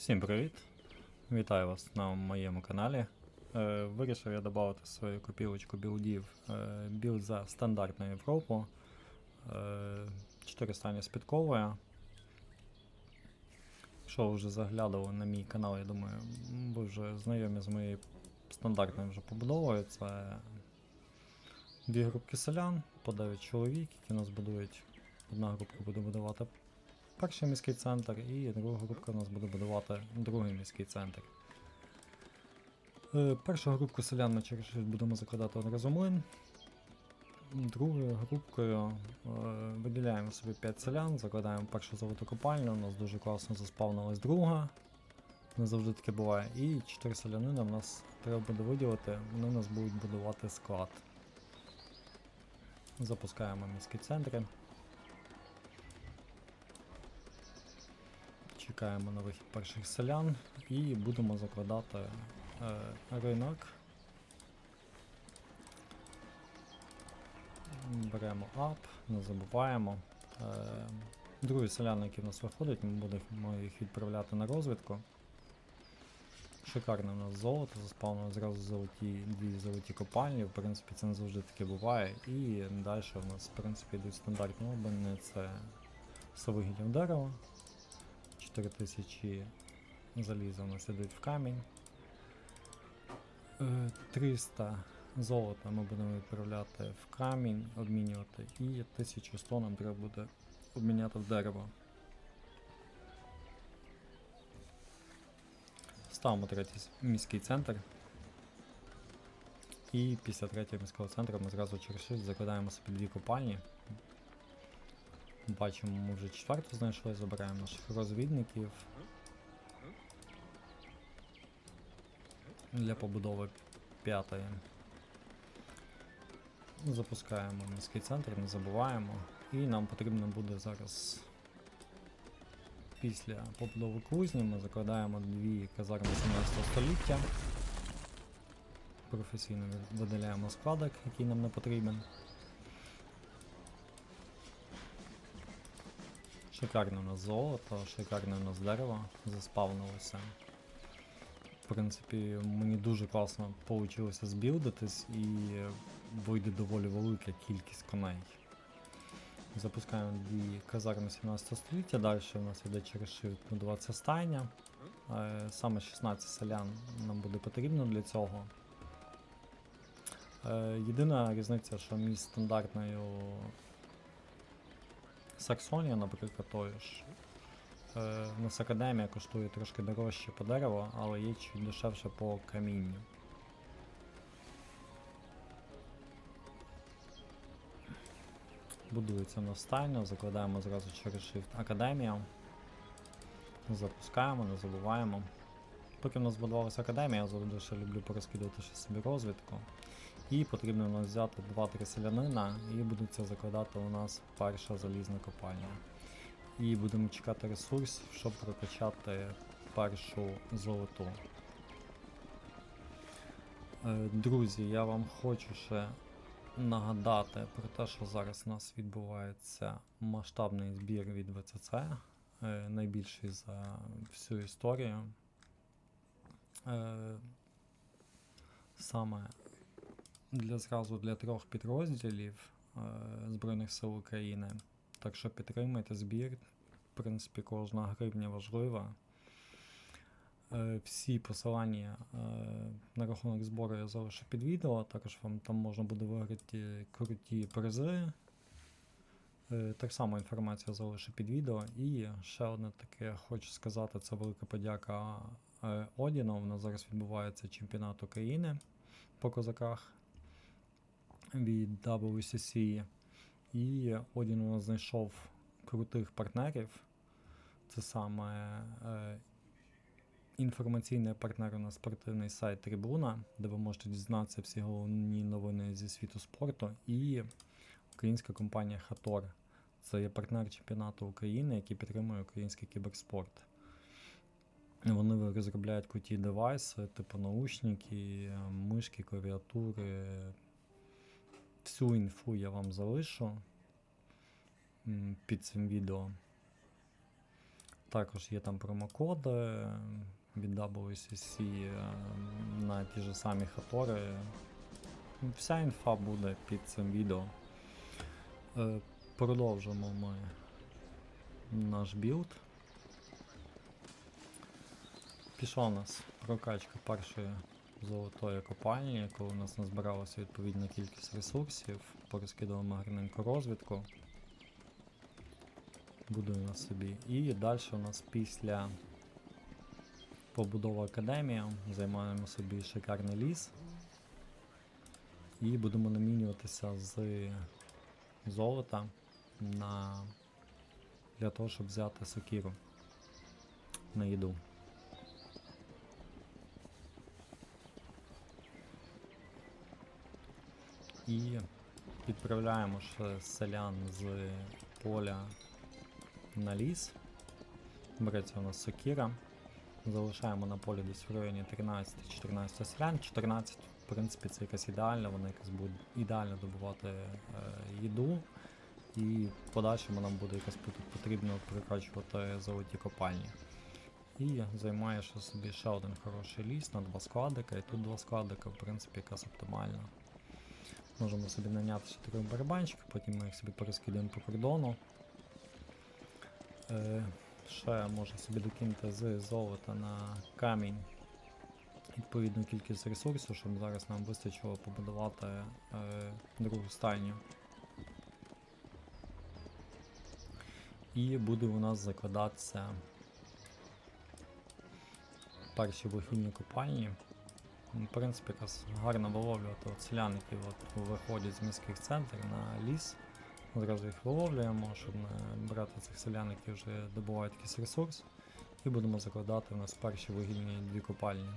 Всім привіт! Вітаю вас на моєму каналі. Е, вирішив я додати свою копілочку білдів е, білд за стандартну Європу. Е, 4 стані з. Якщо ви вже заглядали на мій канал, я думаю, ви вже знайомі з моєю стандартною вже побудовою. Це дві групки селян, по 9 чоловік, які нас будують. Одна групка буде будувати перший міський центр, і друга групка у нас буде будувати другий міський центр. Е, Першу групку селян ми через будемо закладати одразу млин. Другою групкою е, виділяємо собі 5 селян, закладаємо першу золоту копальню, у нас дуже класно заспавнилась друга. Не завжди таке буває. І 4 селянина в нас треба буде виділити, вони у нас будуть будувати склад. Запускаємо міські центри. Чекаємо на вихід перших селян і будемо закладати е, ринок. Беремо ап, не забуваємо. Е, другі селяни, які в нас виходять, ми будемо їх відправляти на розвідку. Шикарне у нас золото, заспавнено зразу золоті, дві золоті копальні, в принципі, це не завжди таке буває. І далі у нас, в принципі, йдуть стандартні обміни, це совигілів дерева. 4000 заліза у нас ідуть в камінь. Е, 300 золота ми будемо відправляти в камінь, обмінювати, і 1100 нам треба буде обміняти в дерево. Ставимо третій міський центр. І після третього міського центру ми зразу через shift закладаємо собі дві копальні. Бачимо, ми вже четверту знайшли, забираємо наших розвідників. Для побудови п'ятої. Запускаємо міський центр, не забуваємо. І нам потрібно буде зараз після побудови кузні ми закладаємо дві казарми 17 століття. Професійно видаляємо складок, який нам не потрібен. Шикарне у нас золото, шикарне у нас дерево заспавнилося. В принципі, мені дуже класно вийшло збілдитись і вийде доволі велика кількість коней. Запускаємо дві казарми 17 століття, далі у нас йде через shift будуватися стайня. Е, Саме 16 селян нам буде потрібно для цього. Е, Єдина різниця, що між стандартною Саксонія, наприклад, тою ж. Е, нас академія коштує трошки дорожче по дереву, але є чуть дешевше по камінню. Будується у нас закладаємо зразу через Shift Академія. Запускаємо, не забуваємо. Поки в нас будувалася академія, я завжди ще люблю порозкидувати ще собі розвідку. І потрібно у нас взяти 2-3 селянина, і будуть закладати у нас перша залізна копальня. І будемо чекати ресурс, щоб прокачати першу золоту. Е, Друзі, я вам хочу ще нагадати про те, що зараз у нас відбувається масштабний збір від ВЦЦ, е, найбільший за всю історію. Е, Саме для зразу для трьох підрозділів е, Збройних сил України. Так що підтримайте збір. В принципі, кожна гривня важлива. Е, всі посилання е, на рахунок збору я залишу під відео. Також вам там можна буде виграти круті призи. Е, так само інформація залишу під відео. І ще одне таке хочу сказати: це велика подяка е, Одіну. У нас зараз відбувається чемпіонат України по козаках від WCC. І Одін у нас знайшов крутих партнерів. Це саме е, інформаційний партнер у нас спортивний сайт Трибуна, де ви можете дізнатися всі головні новини зі світу спорту, і українська компанія Хатор. Це є партнер чемпіонату України, який підтримує український кіберспорт. Вони розробляють круті девайси, типу наушники, мишки, клавіатури. Всю інфу я вам залишу під цим відео. Також є там промокоди від WCC е, на ті ж самі хатори. Вся інфа буде під цим відео. Е, Продовжимо ми наш білд. Пішла у нас прокачка першої золотої копальні, коли у нас назбиралася відповідна кількість ресурсів, порозкидуємо гарненьку розвідку. Будуємо собі. І далі у нас після побудови академії займаємо собі шикарний ліс. І будемо намінюватися з золота на для того, щоб взяти сокіру на їду. І відправляємо ще селян з поля на ліс. Береться у нас сокіра. Залишаємо на полі десь в районі 13-14 селян. 14, в принципі, це якась ідеальна, вони якось будуть ідеально добувати е, їду. І в подальшому нам буде якось потрібно прокачувати золоті копальні. І займаєш собі ще один хороший ліс на два складика, і тут два складика, в принципі, якраз оптимально. Можемо собі наняти ще трьох барабанщиків, потім ми їх собі перескидаємо по кордону. Е, ще можна собі докинути з золота на камінь відповідну кількість ресурсів, щоб зараз нам вистачило побудувати е, другу стайню. І буде у нас закладатися перші вугільні копальні. В принципі, якраз гарно виловлювати от селян, які от виходять з міських центрів на ліс. Одразу їх виловлюємо, щоб не брати цих селян, які вже добувають якийсь ресурс. І будемо закладати у нас перші вугільні дві копальні.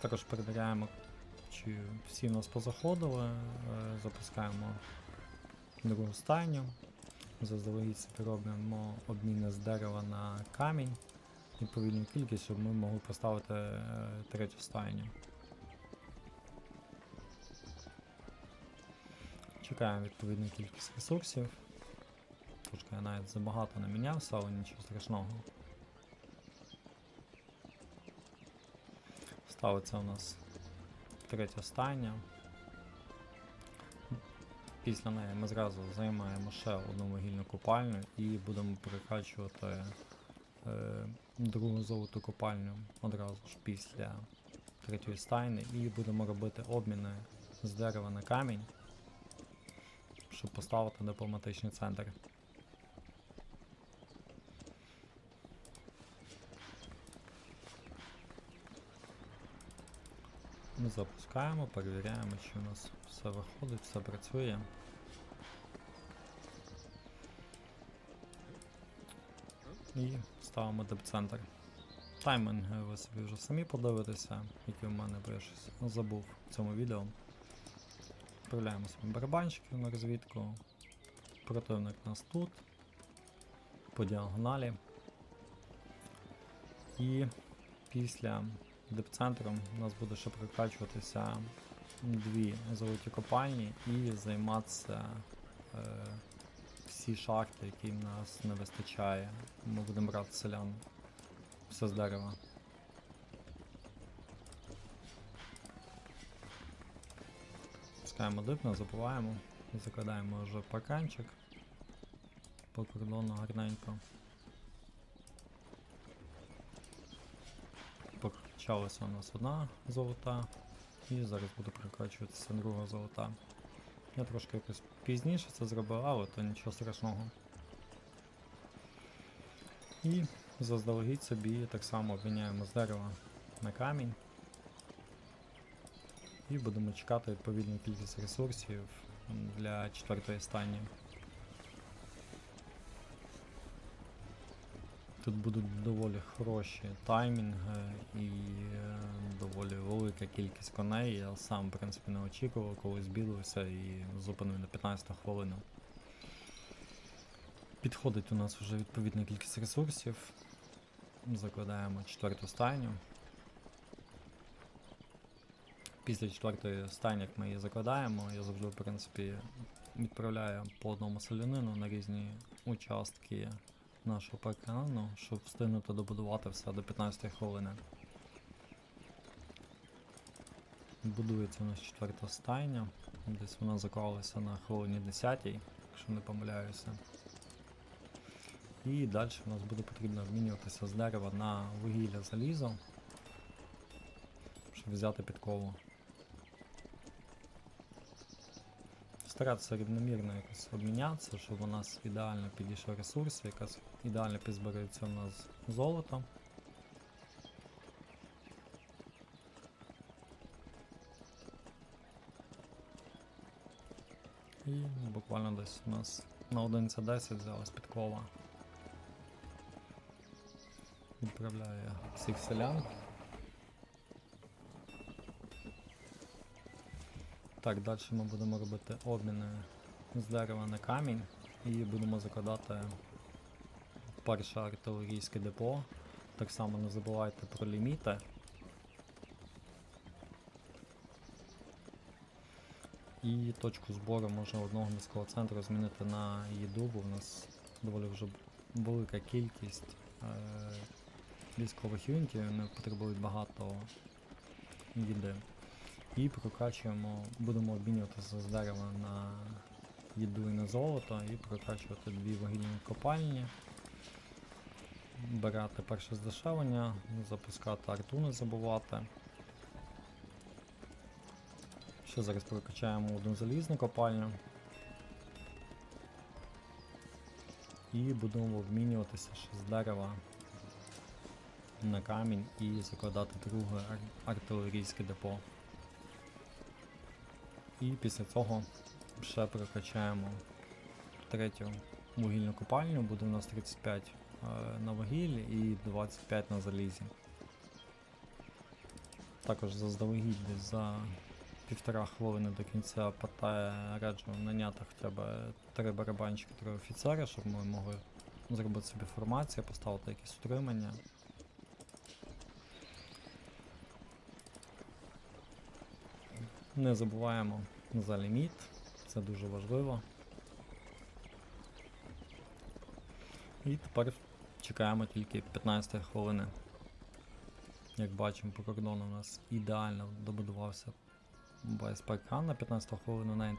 Також перевіряємо, чи всі в нас позаходили, е, запускаємо другу стайню. Заздалегідь робимо обміни з дерева на камінь. Відповідну кількість, щоб ми могли поставити е, третю стайню. Чекаємо відповідну кількість ресурсів. Трошки я навіть забагато не мінявся, але нічого страшного. Ставиться у нас третя стайня. Після неї ми зразу займаємо ще одну вугільну копальню і будемо перекачувати е, другу золоту копальню одразу ж після третьої стайни і будемо робити обміни з дерева на камінь, щоб поставити дипломатичний центр. Запускаємо, перевіряємо, чи у нас все виходить, все працює. І ставимо деп-центр. Тайминги ви собі вже самі подивитеся, які в мене, щось забув в цьому відео. Відправляємо собі барабанщиків на розвідку. Противник нас тут. По діагоналі. І після депцентру у нас буде ще прокачуватися дві золоті копальні і займатися е, всі шахти, які в нас не вистачає. Ми будемо брати селян. Все з дерева. Пускаємо дип, не забуваємо. Закладаємо вже парканчик по кордону гарненько. Прокачалася у нас одна золота, і зараз буде прокачуватися друга золота. Я трошки якось пізніше це зробив, але то нічого страшного. І заздалегідь собі так само обміняємо з дерева на камінь. І будемо чекати відповідну кількість ресурсів для четвертої стані. Тут будуть доволі хороші таймінги і е, доволі велика кількість коней. Я сам, в принципі, не очікував, коли збілився і зупинив на 15 хвилину. Підходить у нас вже відповідна кількість ресурсів. Закладаємо четверту стайню. Після четвертої стайні, як ми її закладаємо, я завжди, в принципі, відправляю по одному селянину на різні участки нашого паркану, щоб встигнути добудувати все до 15 хвилини. Будується у нас четверта стайня. Десь вона заклалася на хвилині 10, якщо не помиляюся. І далі у нас буде потрібно обмінюватися з дерева на вугілля залізо, щоб взяти підкову. Старатися рівномірно якось обмінятися, щоб у нас ідеально підійшов ресурс, якась ідеально підзбирається у нас золото. І буквально десь у нас на 11.10 взялась підкова. Відправляю я всіх селян. Так, далі ми будемо робити обміни з дерева на камінь і будемо закладати перше артилерійське депо. Так само не забувайте про ліміти. І точку збору можна одного міського центру змінити на їду, бо в нас доволі вже велика кількість е, військових юнітів, вони потребують багато їди. І прокачуємо, будемо обмінюватися з дерева на їду і на золото, і прокачувати дві вугільні копальні, брати перше здешевлення, запускати арту, не забувати. Ще зараз прокачаємо одну залізну копальню. І будемо обмінюватися ще з дерева на камінь і закладати друге артилерійське депо. І після цього ще прокачаємо третю вугільну копальню, буде у нас 35 е, на вугіллі і 25 на залізі. Також заздалегідь десь за півтора хвилини до кінця питає раджу наняти хоча б три барабанчики, три офіцери, щоб ми могли зробити собі формацію, поставити якісь утримання. Не забуваємо за ліміт, це дуже важливо. І тепер чекаємо тільки 15 хвилини. Як бачимо, по кордону у нас ідеально добудувався без паркан на 15 хвилину навіть.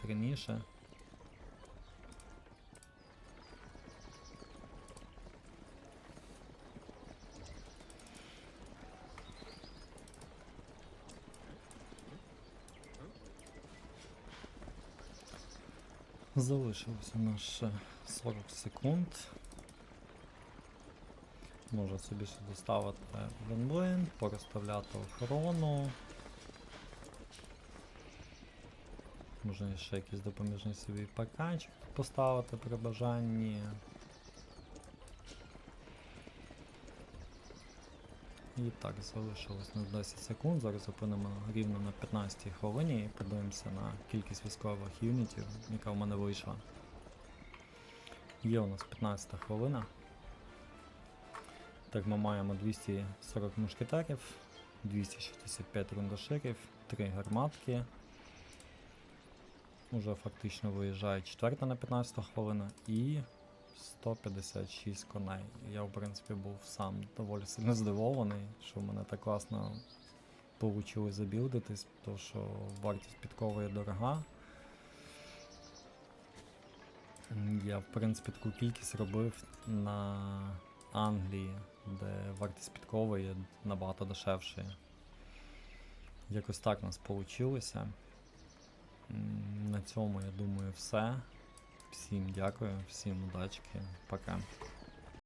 Залишилося ще 40 секунд. Можна собі ще доставити венблин, порозставляти охорону. Можна ще якийсь допоміжний собі парканчик поставити при бажанні. І так, залишилось на 10 секунд. Зараз зупинимо рівно на 15 хвилині і подивимося на кількість військових юнітів, яка в мене вийшла. Є у нас 15 хвилина. Так, ми маємо 240 мушкетерів, 265 рундаширів, 3 гарматки. Уже фактично виїжджає четверта на 15 хвилину і 156 коней. Я, в принципі, був сам доволі сильно здивований, що в мене так класно вийшло забілдитись, тому що вартість підкови є дорога. Я, в принципі, таку кількість робив на Англії, де вартість підкови є набагато дешевшою. Якось так у нас вийшло. На цьому, я думаю, все. Всім дякую, всім удачки, пока.